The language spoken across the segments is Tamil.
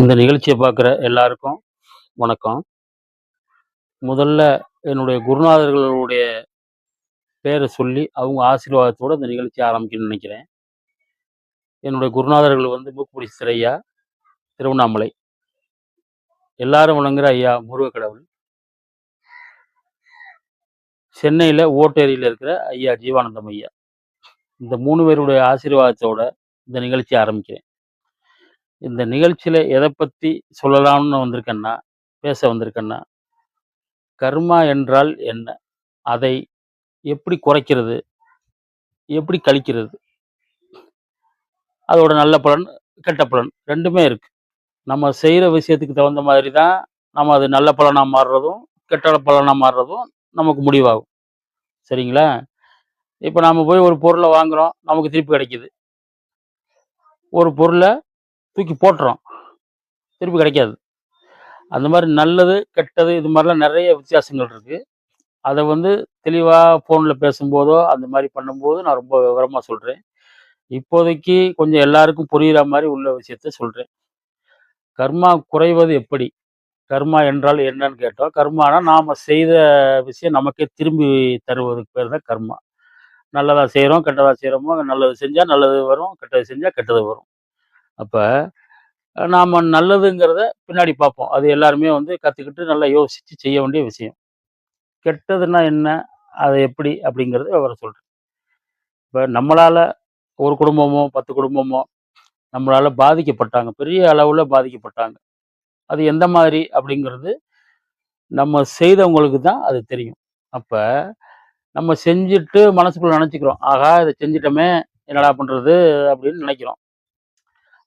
இந்த நிகழ்ச்சியை பார்க்குற எல்லாருக்கும் வணக்கம். முதல்ல என்னுடைய குருநாதர்களுடைய பேரை சொல்லி அவங்க ஆசீர்வாதத்தோட இந்த நிகழ்ச்சி ஆரம்பிக்கணும்னு நினைக்கிறேன். என்னுடைய குருநாதர்கள் வந்து மூக்குடி சிறையா திருவண்ணாமலை. எல்லாரும் வணங்குற ஐயா முருகக்கடவுள் சென்னையில் ஓட்டேரியில் இருக்கிற ஐயா ஜீவானந்தம் ஐயா. இந்த மூணு பேருடைய ஆசீர்வாதத்தோட இந்த நிகழ்ச்சி ஆரம்பிக்கிறேன். இந்த நிகழ்ச்சியில் எதை பற்றி சொல்லலாம்னு வந்திருக்கேன்னா பேச வந்திருக்கேன்னா கர்மா என்றால் என்ன? அதை எப்படி குறைக்கிறது? எப்படி கழிக்கிறது? அதோட நல்ல பலன் கெட்ட பலன் ரெண்டுமே இருக்குது நம்ம செய்கிற விஷயத்துக்கு தகுந்த மாதிரி தான் நம்ம அது நல்ல பலனாக மாறுறதும் கெட்ட பலனாக மாறுறதும் நமக்கு முடிவாகும். சரிங்களா? இப்போ நாம் போய் ஒரு பொருளை வாங்குறோம் நமக்கு திருப்பி கிடைக்கிது. ஒரு பொருளை தூக்கி போட்டுறோம் திருப்பி கிடைக்காது. அந்த மாதிரி நல்லது கெட்டது இது மாதிரிலாம் நிறைய வித்தியாசங்கள் இருக்குது அதை வந்து தெளிவாக ஃபோனில் பேசும்போதோ அந்த மாதிரி பண்ணும்போது நான் ரொம்ப விவரமாக சொல்கிறேன் இப்போதைக்கு கொஞ்சம் எல்லாருக்கும் புரிகிற மாதிரி உள்ள விஷயத்த சொல்கிறேன் கர்மா குறைவது எப்படி? கர்மா என்றால் என்னன்னு கேட்டோம். கர்மானா நாம் செய்த விஷயம் நமக்கே திரும்பி தருவதுக்கு பேர் தான் கர்மா. நல்லதாக செய்கிறோம் கெட்டதாக செய்கிறோமோ நல்லது செஞ்சால் நல்லது வரும் கெட்டது செஞ்சால் கெட்டது வரும். அப்போ நாம் நல்லதுங்கிறத பின்னாடி பார்ப்போம். அது எல்லாருமே வந்து கற்றுக்கிட்டு நல்லா யோசித்து செய்ய வேண்டிய விஷயம். கெட்டதுன்னா என்ன? அதை எப்படி? அப்படிங்கிறத அவரை சொல்கிறேன் இப்போ நம்மளால் ஒரு குடும்பமோ பத்து குடும்பமோ நம்மளால் பாதிக்கப்பட்டாங்க. பெரிய அளவில் பாதிக்கப்பட்டாங்க. அது எந்த மாதிரி? அப்படிங்கிறது நம்ம செய்தவங்களுக்கு தான் அது தெரியும். அப்போ நம்ம செஞ்சுட்டு மனசுக்குள்ளே நினச்சிக்கிறோம். ஆகா இதை செஞ்சிட்டோமே என்னடா பண்ணுறது அப்படின்னு நினைக்கிறோம்.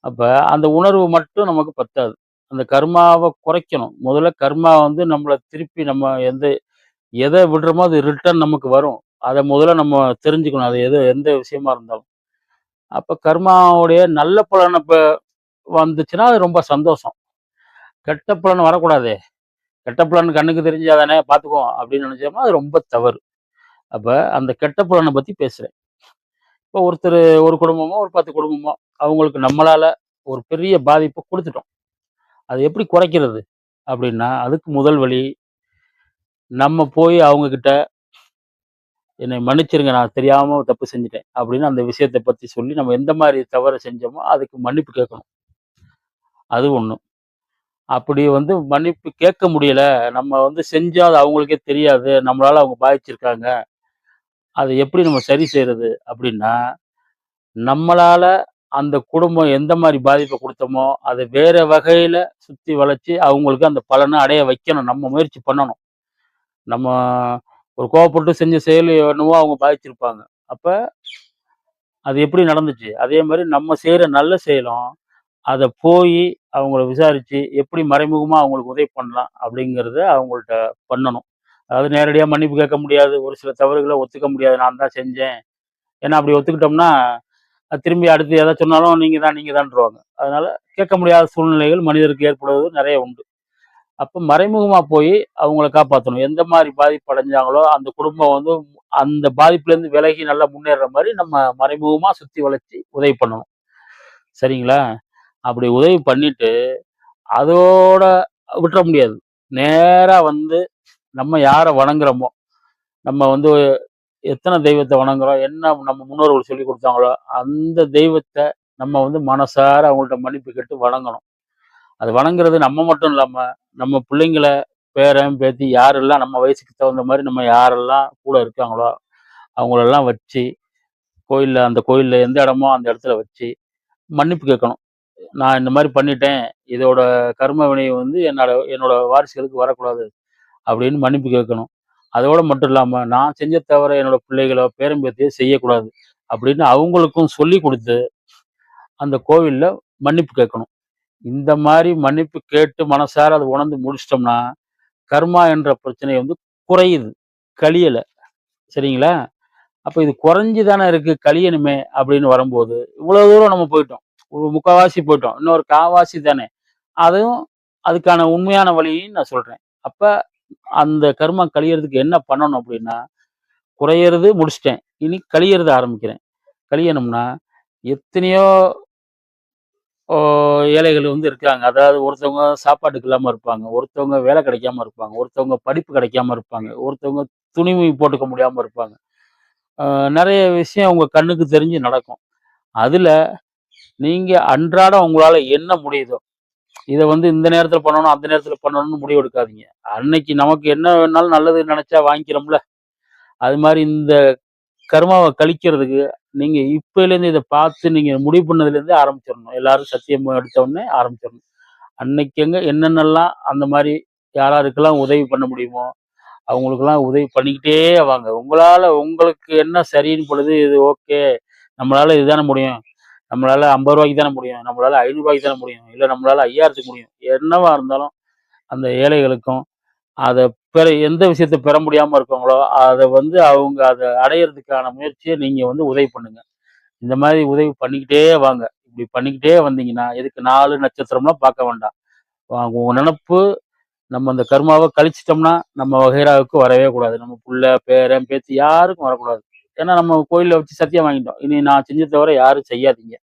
அப்போ அந்த உணர்வு மட்டும் நமக்கு பத்தாது. அந்த கர்மாவை குறைக்கணும். முதல்ல கர்மா வந்து நம்மளை திருப்பி நம்ம எந்த எதை விடுறோமோ அது ரிட்டர்ன் நமக்கு வரும். அதை முதல்ல நம்ம தெரிஞ்சுக்கணும். அது எது எந்த விஷயமா இருந்தாலும். அப்போ கர்மாவுடைய நல்ல பலன் இப்போ வந்துச்சுன்னா அது ரொம்ப சந்தோஷம். கெட்ட பலன் வரக்கூடாதே. கெட்ட பலன் கண்ணுக்கு தெரிஞ்சாதானே பார்த்துக்குவோம் அப்படின்னு நினைச்சோம்னா அது ரொம்ப தவறு. அப்போ அந்த கெட்ட பலனை பற்றி பேசுகிறேன் இப்போ ஒருத்தர் ஒரு குடும்பமோ ஒரு பத்து குடும்பமோ அவங்களுக்கு நம்மளால ஒரு பெரிய பாதிப்பை கொடுத்துட்டோம். அது எப்படி குறைக்கிறது? அப்படின்னா அதுக்கு முதல் வழி நம்ம போய் அவங்கக்கிட்ட என்னை மன்னிச்சிருங்க நான் தெரியாமல் தப்பு செஞ்சுட்டேன் அப்படின்னு அந்த விஷயத்தை பற்றி சொல்லி நம்ம எந்த மாதிரி தவறை செஞ்சோமோ அதுக்கு மன்னிப்பு கேட்கணும். அது ஒன்று அப்படி வந்து மன்னிப்பு கேட்க முடியல நம்ம வந்து செஞ்சால் அது அவங்களுக்கே தெரியாது நம்மளால் அவங்க பாதிச்சிருக்காங்க. அதை எப்படி நம்ம சரி செய்கிறது அப்படின்னா நம்மளால் அந்த குடும்பம் எந்த மாதிரி பாதிப்பை கொடுத்தோமோ அதை வேற வகையில சுத்தி வளைச்சு அவங்களுக்கு அந்த பலனை அடைய வைக்கணும். நம்ம முயற்சி பண்ணணும். நம்ம ஒரு கோவப்பட்டு செஞ்ச செயல் என்னவோ அவங்க பாதிச்சிருப்பாங்க. அப்ப அது எப்படி நடந்துச்சு? அதே மாதிரி நம்ம செய்யற நல்ல செயலும் அதை போய் அவங்கள விசாரிச்சு எப்படி மறைமுகமா அவங்களுக்கு உதவி பண்ணலாம் அப்படிங்கிறத அவங்கள்ட்ட பண்ணணும். அதாவது நேரடியாக மன்னிப்பு கேட்க முடியாது. ஒரு சில தவறுகளை ஒத்துக்க முடியாது. நான் தான் செஞ்சேன். ஏன்னா அப்படி ஒத்துக்கிட்டோம்னா திரும்பி அடுத்து எதை சொன்னாலும் நீங்கள் தான் நீங்கள் தான்ருவாங்க அதனால் கேட்க முடியாத சூழ்நிலைகள் மனிதருக்கு ஏற்படுவது நிறைய உண்டு. அப்போ மறைமுகமாக போய் அவங்கள காப்பாற்றணும் எந்த மாதிரி பாதிப்பு அடைஞ்சாங்களோ அந்த குடும்பம் வந்து அந்த பாதிப்புலேருந்து விலகி நல்லா முன்னேறுற மாதிரி நம்ம மறைமுகமாக சுற்றி வளைச்சி உதவி பண்ணணும். சரிங்களா? அப்படி உதவி பண்ணிட்டு அதோட விட்டுற முடியாது. நேராக வந்து நம்ம யாரை வணங்குறோமோ நம்ம வந்து எத்தனை தெய்வத்தை வணங்குறோம் என்ன நம்ம முன்னோர்கள் சொல்லி கொடுத்தாங்களோ அந்த தெய்வத்தை நம்ம வந்து மனசார அவங்கள்ட்ட மன்னிப்பு கேட்டு வணங்கணும். அது வணங்குறது நம்ம மட்டும் இல்லாமல் நம்ம பிள்ளைங்களை பேரன் பேத்தி யாரெல்லாம் நம்ம வயசுக்கு தகுந்த மாதிரி நம்ம யாரெல்லாம் கூட இருக்காங்களோ அவங்களெல்லாம் வச்சு கோயிலில் அந்த கோயிலில் எந்த இடமோ அந்த இடத்துல வச்சு மன்னிப்பு கேட்கணும். நான் இந்த மாதிரி பண்ணிட்டேன் இதோட கர்ம வினை வந்து என்னோட என்னோட வாரிசுகளுக்கு வரக்கூடாது அப்படின்னு மன்னிப்பு கேட்கணும். அதோடு மட்டும் இல்லாமல் நான் செஞ்ச தவிர என்னோட பிள்ளைகளோ பேரம்பேத்தியோ செய்யக்கூடாது அப்படின்னு அவங்களுக்கும் சொல்லி கொடுத்து அந்த கோவிலில் மன்னிப்பு கேட்கணும். இந்த மாதிரி மன்னிப்பு கேட்டு மனசார அதை உணர்ந்து முடிச்சிட்டோம்னா கர்மா என்ற பிரச்சனை வந்து குறையுது. கழியலை. சரிங்களா? அப்போ இது குறைஞ்சி தானே இருக்குது கழியணுமே அப்படின்னு வரும்போது இவ்வளோ தூரம் நம்ம போயிட்டோம். ஒரு முக்கால்வாசி போயிட்டோம். இன்னொரு காவாசி தானே. அதுவும் அதுக்கான உண்மையான வழியும் நான் சொல்கிறேன் அப்போ அந்த கர்மா கழியறதுக்கு என்ன பண்ணணும் அப்படின்னா குறையிறது முடிச்சிட்டேன் இனி கழியறது ஆரம்பிக்கிறேன் கழியணும்னா எத்தனையோ ஓ ஏழைகள் வந்து இருக்காங்க. அதாவது ஒருத்தவங்க சாப்பாட்டுக்கு இல்லாம இருப்பாங்க. ஒருத்தவங்க வேலை கிடைக்காம இருப்பாங்க. ஒருத்தவங்க படிப்பு கிடைக்காம இருப்பாங்க. ஒருத்தவங்க துணிமணி போட்டுக்க முடியாம இருப்பாங்க. நிறைய விஷயம் அவங்க கண்ணுக்கு தெரிஞ்சு நடக்கும். அதுல நீங்க அன்றாடம் உங்களால என்ன முடியுதோ, இதை வந்து இந்த நேரத்தில் பண்ணணும், அந்த நேரத்தில் பண்ணணும்னு முடிவு எடுக்காதீங்க. அன்னைக்கு நமக்கு என்ன வேணாலும் நல்லது நினச்சா வாங்கிக்கிறோம்ல. அது மாதிரி இந்த கர்மாவை கழிக்கிறதுக்கு நீங்கள் இப்பயிலேருந்து இதை பார்த்து நீங்கள் முடிவு பண்ணதுலேருந்தே ஆரம்பிச்சிடணும் எல்லாரும் சத்தியம் எடுத்த ஆரம்பிச்சிடணும் ஆரம்பிச்சிரணும். அன்னைக்குங்க என்னென்னலாம் அந்த மாதிரி யாராருக்கெல்லாம் உதவி பண்ண முடியுமோ, அவங்களுக்கெல்லாம் உதவி பண்ணிக்கிட்டே வாங்க. உங்களால் உங்களுக்கு என்ன சரின்னு பொழுது இது ஓகே. நம்மளால் இதுதானே முடியும். நம்மளால ஐம்பது ரூபாய்க்கு தானே முடியும். நம்மளால ஐநூறுபாய்க்கு தானே முடியும். இல்லை நம்மளால 5000க்கு முடியும். என்னவா இருந்தாலும் அந்த ஏழைகளுக்கும், அதை பெற எந்த விஷயத்த பெற முடியாமல் இருக்காங்களோ, அதை வந்து அவங்க அதை அடையிறதுக்கான முயற்சியை நீங்கள் வந்து உதவி பண்ணுங்க. இந்த மாதிரி உதவி பண்ணிக்கிட்டே வாங்க. இப்படி பண்ணிக்கிட்டே வந்தீங்கன்னா, எதுக்கு நாலு நட்சத்திரம்லாம் பார்க்க வேண்டாம். உங்கள் உங்க நம்ம அந்த கர்மாவை கழிச்சிட்டோம்னா, நம்ம வகைராவுக்கு வரவே கூடாது. நம்ம புள்ள, பேரன், பேச்சு யாருக்கும் வரக்கூடாது. ஏன்னா நம்ம கோயிலில் வச்சு சத்தியம் வாங்கிட்டோம். இனி நான் செஞ்சத தவிர யாரும் செய்யாதீங்க.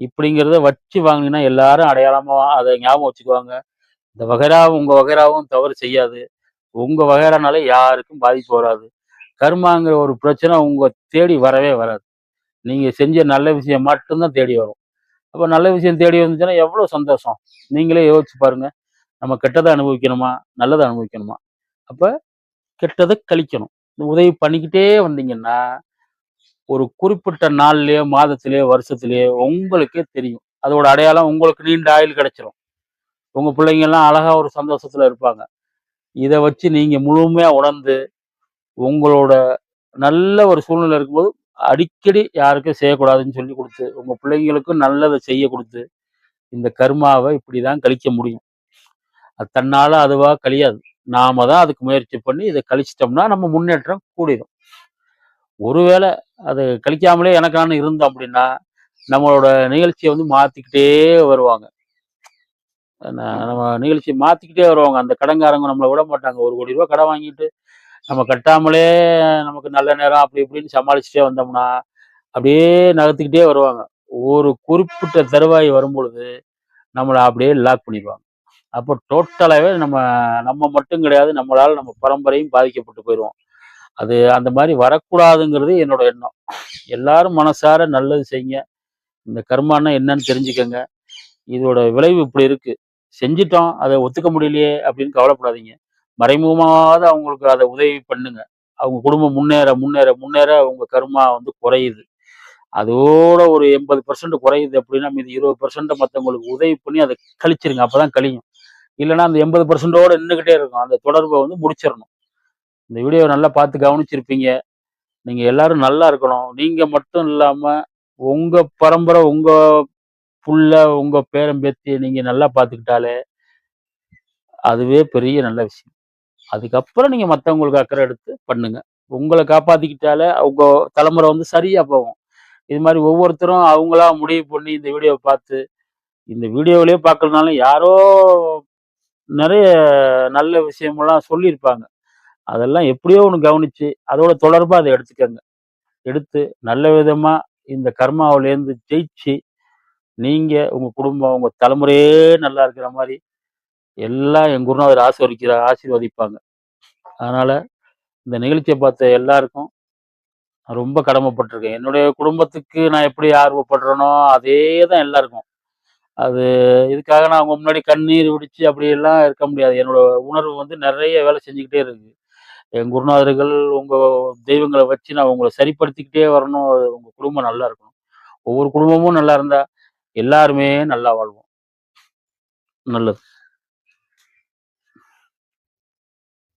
இப்படிங்கிறத வச்சு வாங்கினீங்கன்னா எல்லாரும் அடையாளமாக அதை ஞாபகம் வச்சுக்குவாங்க. இந்த வகைராவும் உங்கள் வகைராவும் தவறு செய்யாது. உங்கள் வகைரானால யாருக்கும் பாதிப்பு வராது. கர்மாங்கிற ஒரு பிரச்சனை உங்கள் தேடி வரவே வராது. நீங்கள் செஞ்ச நல்ல விஷயம் மட்டும்தான் தேடி வரும். அப்போ நல்ல விஷயம் தேடி வந்துச்சுன்னா எவ்வளோ சந்தோஷம். நீங்களே யோசிச்சு பாருங்கள் நம்ம கெட்டதை அனுபவிக்கணுமா? நல்லதை அனுபவிக்கணுமா? அப்போ கெட்டதை கழிக்கணும். உதவி பண்ணிக்கிட்டே வந்தீங்கன்னா, ஒரு குறிப்பிட்ட நாள்லயோ, மாதத்திலேயோ வருஷத்திலயோ உங்களுக்கே தெரியும். அதோட அடையாளம் உங்களுக்கு நீண்ட ஆயுள் கிடைச்சிரும். உங்க பிள்ளைங்கலாம் அழகா ஒரு சந்தோஷத்துல இருப்பாங்க. இதை வச்சு நீங்க முழுமையா உணர்ந்து, உங்களோட நல்ல ஒரு சூழ்நிலை இருக்கும்போது, அடிக்கடி யாருக்கும் செய்யக்கூடாதுன்னு சொல்லிக் கொடுத்து உங்க பிள்ளைங்களுக்கும் நல்லதை செய்ய கொடுத்து இந்த கர்மாவை இப்படிதான் கழிக்க முடியும். அது தன்னால அதுவா கழியாது. நாம தான் அதுக்கு முயற்சி பண்ணி இதை கழிச்சிட்டோம்னா, நம்ம முன்னேற்றம் கூடிடும் ஒருவேளை அது கழிக்காமலே எனக்கான இருந்தோம் அப்படின்னா, நம்மளோட நிகழ்ச்சியை வந்து மாத்திக்கிட்டே வருவாங்க. நம்ம நிகழ்ச்சி மாத்திக்கிட்டே வருவாங்க. அந்த கடங்காரங்க நம்மளை விட மாட்டாங்க. ஒரு கோடி ரூபா கடன் வாங்கிட்டு, நம்ம கட்டாமலே நமக்கு நல்ல நேரம் அப்படி இப்படின்னு சமாளிச்சுட்டே வந்தோம்னா, அப்படியே நகர்த்திக்கிட்டே வருவாங்க. ஒரு குறிப்பிட்ட தருவாய் வரும்பொழுது, நம்மளை அப்படியே லாக் பண்ணிடுவாங்க அப்போ டோட்டலாகவே நம்ம நம்ம மட்டும் கிடையாது. நம்மளால நம்ம பரம்பரையும் பாதிக்கப்பட்டு போயிடுவோம் அது அந்த மாதிரி வரக்கூடாதுங்கிறது என்னோட எண்ணம். எல்லாரும் மனசார நல்லது செய்யுங்க. இந்த கர்மான்னா என்னன்னு தெரிஞ்சுக்கங்க. இதோட விளைவு இப்படி இருக்கு. செஞ்சுட்டோம். அதை ஒத்துக்க முடியலையே அப்படின்னு கவலைப்படாதீங்க. மறைமுகமாவது அவங்களுக்கு அதை உதவி பண்ணுங்க. அவங்க குடும்பம் முன்னேற, முன்னேற, முன்னேற அவங்க கர்மா வந்து குறையுது. அதோட ஒரு 80% குறையுது அப்படின்னா, மீது இருபது பர்சன்ட் மற்றவங்களுக்கு உதவி பண்ணி அதை கழிச்சிருங்க. அப்பதான் கழியும். இல்லைன்னா அந்த எண்பது பர்சன்டோட நின்றுக்கிட்டே இருக்கும். அந்த தொடர்பை வந்து முடிச்சிடணும் இந்த வீடியோவை நல்லா பார்த்து கவனிச்சிருப்பீங்க. நீங்க எல்லாரும் நல்லா இருக்கணும். நீங்க மட்டும் இல்லாம, உங்க பரம்பரை, உங்க புள்ள, உங்க பேரம்பேத்தி நீங்க நல்லா பார்த்துக்கிட்டாலே அதுவே பெரிய நல்ல விஷயம். அதுக்கப்புறம் நீங்க மற்றவங்களுக்கு அக்கறை எடுத்து பண்ணுங்க. உங்களை காப்பாத்திக்கிட்டாலே உங்க தலைமுறை வந்து சரியா போகும். இது மாதிரி ஒவ்வொருத்தரும் அவங்களா முடிவு பண்ணி இந்த வீடியோவை பார்த்து, இந்த வீடியோவிலேயே பார்க்கலனாலும் யாரோ நிறைய நல்ல விஷயமெல்லாம் சொல்லியிருப்பாங்க. அதெல்லாம் எப்படியோ ஒன்று கவனிச்சு, அதோட தொடர்பாக அதை எடுத்துக்கங்க. எடுத்து நல்ல விதமாக இந்த கர்மாவிலேருந்து ஜெயிச்சு, நீங்கள் உங்கள் குடும்பம், உங்கள் தலைமுறையே நல்லா இருக்கிற மாதிரி எல்லாம் என் குருநாதர் ஆசீர்வதிக்கிற ஆசீர்வதிப்பாங்க. அதனால் இந்த நிகழ்ச்சியை பார்த்த எல்லாருக்கும் ரொம்ப கடமைப்பட்டிருக்கேன் என்னுடைய குடும்பத்துக்கு நான் எப்படி ஆர்வப்படுறேனோ, அதே தான் எல்லாருக்கும். அது இதுக்காக நான் அவங்க முன்னாடி கண்ணீர் விடிச்சு அப்படியெல்லாம் இருக்க முடியாது. என்னோட உணர்வு வந்து நிறைய வேலை செஞ்சுக்கிட்டே இருக்குது என் குருநாதர்கள், உங்க தெய்வங்களை வச்சு நான் உங்களை சரிப்படுத்திக்கிட்டே வரணும். உங்க குடும்பம் நல்லா இருக்கணும். ஒவ்வொரு குடும்பமும் நல்லா இருந்தா, எல்லாருமே நல்லா வாழ்வோம். நல்லது.